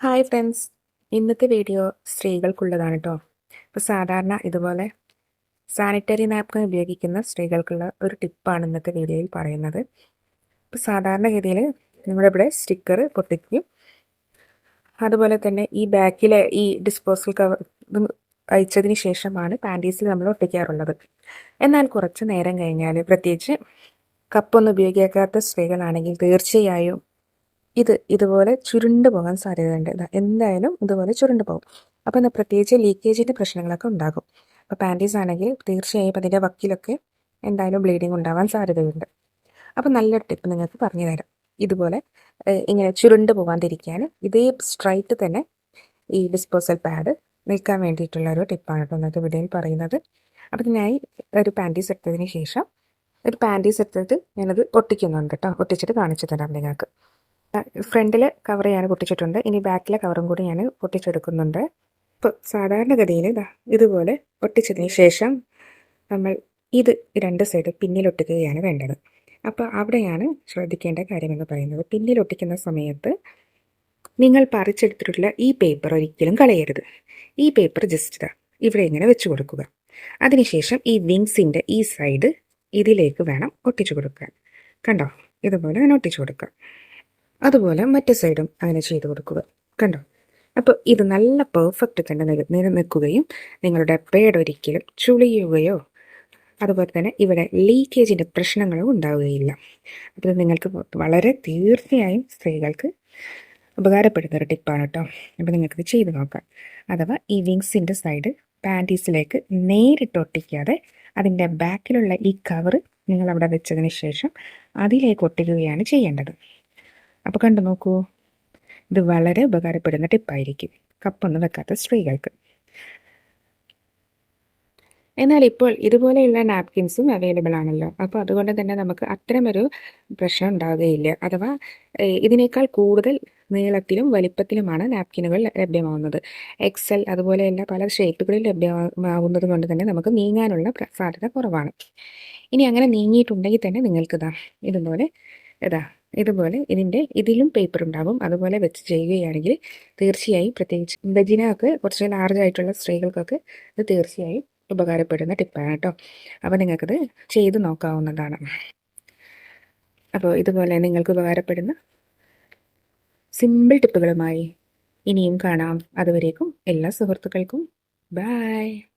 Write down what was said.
Hi friends ഇന്നത്തെ video സ്ത്രീകൾക്കുള്ളതാണ് കേട്ടോ ഇപ്പോൾ സാധാരണ ഇതുപോലെ സാനിറ്ററി നാപ്കിൻ ഉപയോഗിക്കുന്ന സ്ത്രീകൾക്കുള്ള ഒരു ടിപ്പാണ് ഇന്നത്തെ വീഡിയോയിൽ പറയുന്നത്. ഇപ്പോൾ സാധാരണഗതിയിൽ ഇവിടെ സ്റ്റിക്കർ പൊട്ടിക്കും അതുപോലെ തന്നെ ഈ ബാക്കിലെ ഈ ഡിസ്പോസൽ കവർ അയച്ചതിന് ശേഷമാണ് പാന്റീസിൽ നമ്മൾ ഒട്ടിക്കാറുള്ളത്. എന്നാൽ കുറച്ച് നേരം കഴിഞ്ഞാൽ പ്രത്യേകിച്ച് കപ്പൊന്നും ഉപയോഗിക്കാത്ത സ്ത്രീകളാണെങ്കിൽ തീർച്ചയായും ഇത് ഇതുപോലെ ചുരുണ്ട് പോകാൻ സാധ്യതയുണ്ട്. എന്തായാലും ഇതുപോലെ ചുരുണ്ട് പോകും. അപ്പോൾ എന്താ പ്രത്യേകിച്ച് ലീക്കേജിന്റെ പ്രശ്നങ്ങളൊക്കെ ഉണ്ടാകും. അപ്പോൾ പാന്റീസ് ആണെങ്കിൽ തീർച്ചയായും അതിന്റെ വക്കിലൊക്കെ എന്തായാലും ബ്ലീഡിങ് ഉണ്ടാവാൻ സാധ്യതയുണ്ട്. അപ്പോൾ നല്ലൊരു ടിപ്പ് നിങ്ങൾക്ക് പറഞ്ഞു തരാം. ഇതുപോലെ ഇങ്ങനെ ചുരുണ്ട് പോകാതിരിക്കാൻ ഇതേ സ്ട്രൈറ്റ് തന്നെ ഈ ഡിസ്പോസൽ പാഡ് നിൽക്കാൻ വേണ്ടിയിട്ടുള്ള ഒരു ടിപ്പാണ് കേട്ടോ ഇന്നത്തെ വീഡിയോയിൽ പറയുന്നത്. അപ്പോൾ ഞാൻ ഒരു പാന്റീസ് എടുത്തതിന് ശേഷം ഒരു പാന്റീസ് എടുത്തിട്ട് ഞാനത് ഒട്ടിക്കുന്നുണ്ട് കേട്ടോ. ഒട്ടിച്ചിട്ട് കാണിച്ചു തരാം നിങ്ങൾക്ക്. ഫ്രണ്ടിൽ കവർ ഞാൻ പൊട്ടിച്ചിട്ടുണ്ട്. ഇനി ബാക്കിലെ കവറും കൂടി ഞാൻ പൊട്ടിച്ചെടുക്കുന്നുണ്ട്. ഇപ്പോൾ സാധാരണഗതിയിൽ ഇതാ ഇതുപോലെ ഒട്ടിച്ചതിന് ശേഷം നമ്മൾ ഇത് രണ്ട് സൈഡ് പിന്നിലൊട്ടിക്കുകയാണ് വേണ്ടത്. അപ്പോൾ അവിടെയാണ് ശ്രദ്ധിക്കേണ്ട കാര്യമെന്ന് പറയുന്നത്. പിന്നിലൊട്ടിക്കുന്ന സമയത്ത് നിങ്ങൾ പറിച്ചെടുത്തിട്ടുള്ള ഈ പേപ്പർ ഒരിക്കലും കളയരുത്. ഈ പേപ്പർ ജസ്റ്റ് ഇതാ ഇവിടെ ഇങ്ങനെ വെച്ച് കൊടുക്കുക. അതിനുശേഷം ഈ വിങ്സിന്റെ ഈ സൈഡ് ഇതിലേക്ക് വേണം ഒട്ടിച്ചു കൊടുക്കാൻ. കണ്ടോ? ഇതുപോലെ ഞാൻ ഒട്ടിച്ചു കൊടുക്കുക അതുപോലെ മറ്റേ സൈഡും അങ്ങനെ ചെയ്തു കൊടുക്കുക. കണ്ടോ? അപ്പോൾ ഇത് നല്ല പെർഫെക്റ്റ് തന്നെ നിലനിൽക്കുകയും നിങ്ങളുടെ പേഡ് ഒരിക്കലും ചുളിയുകയോ അതുപോലെ തന്നെ ഇവിടെ ലീക്കേജിന്റെ പ്രശ്നങ്ങളും ഉണ്ടാവുകയില്ല. അപ്പോൾ നിങ്ങൾക്ക് വളരെ തീർച്ചയായും സ്ത്രീകൾക്ക് ഉപകാരപ്പെടുന്ന ഒരു ടിപ്പാണ് കേട്ടോ അപ്പോൾ നിങ്ങൾക്കിത് ചെയ്ത് നോക്കാം. അഥവാ ഈ വിങ്സിന്റെ സൈഡ് പാന്റീസിലേക്ക് നേരിട്ട് ഒട്ടിക്കാതെ അതിന്റെ ബാക്കിലുള്ള ഈ കവർ നിങ്ങൾ അവിടെ വെച്ചതിന് ശേഷം അതിലേക്ക് ഒട്ടിക്കുകയാണ് ചെയ്യേണ്ടത്. അപ്പോൾ കണ്ടു നോക്കൂ. ഇത് വളരെ ഉപകാരപ്പെടുന്ന ടിപ്പായിരിക്കും കപ്പൊന്നും വെക്കാത്ത സ്ത്രീകൾക്ക്. എന്നാൽ ഇപ്പോൾ ഇതുപോലെയുള്ള നാപ്കിൻസും അവൈലബിൾ ആണല്ലോ. അപ്പോൾ അതുകൊണ്ട് തന്നെ നമുക്ക് അത്തരമൊരു പ്രശ്നം ഉണ്ടാവുകയില്ല. അഥവാ ഇതിനേക്കാൾ കൂടുതൽ നീളത്തിലും വലിപ്പത്തിലുമാണ് നാപ്കിനുകൾ ലഭ്യമാവുന്നത്. എക്സൽ അതുപോലെയുള്ള പല ഷേപ്പുകളിൽ ലഭ്യമാവുന്നത് കൊണ്ട് തന്നെ നമുക്ക് നീങ്ങാനുള്ള സാധ്യത കുറവാണ്. ഇനി അങ്ങനെ നീങ്ങിയിട്ടുണ്ടെങ്കിൽ തന്നെ നിങ്ങൾക്ക് നിങ്ങൾക്കിതാ ഇതുപോലെ ഇതാ ഇതുപോലെ ഇതിന്റെ ഇതിലും പേപ്പർ ഉണ്ടാവും. അതുപോലെ വെച്ച് ചെയ്യുകയാണെങ്കിൽ തീർച്ചയായും പ്രത്യേകിച്ച് ബജിന ഒക്കെ കുറച്ച് ലാർജ് ആയിട്ടുള്ള സ്ത്രീകൾക്കൊക്കെ ഇത് തീർച്ചയായും ഉപകാരപ്പെടുന്ന ടിപ്പാണ് കേട്ടോ. അപ്പോൾ നിങ്ങൾക്കത് ചെയ്ത് നോക്കാവുന്നതാണ്. അപ്പോൾ ഇതുപോലെ നിങ്ങൾക്ക് ഉപകാരപ്പെടുന്ന സിമ്പിൾ ടിപ്പുകളുമായി ഇനിയും കാണാം. അതുവരേക്കും എല്ലാ സുഹൃത്തുക്കൾക്കും. ബായ്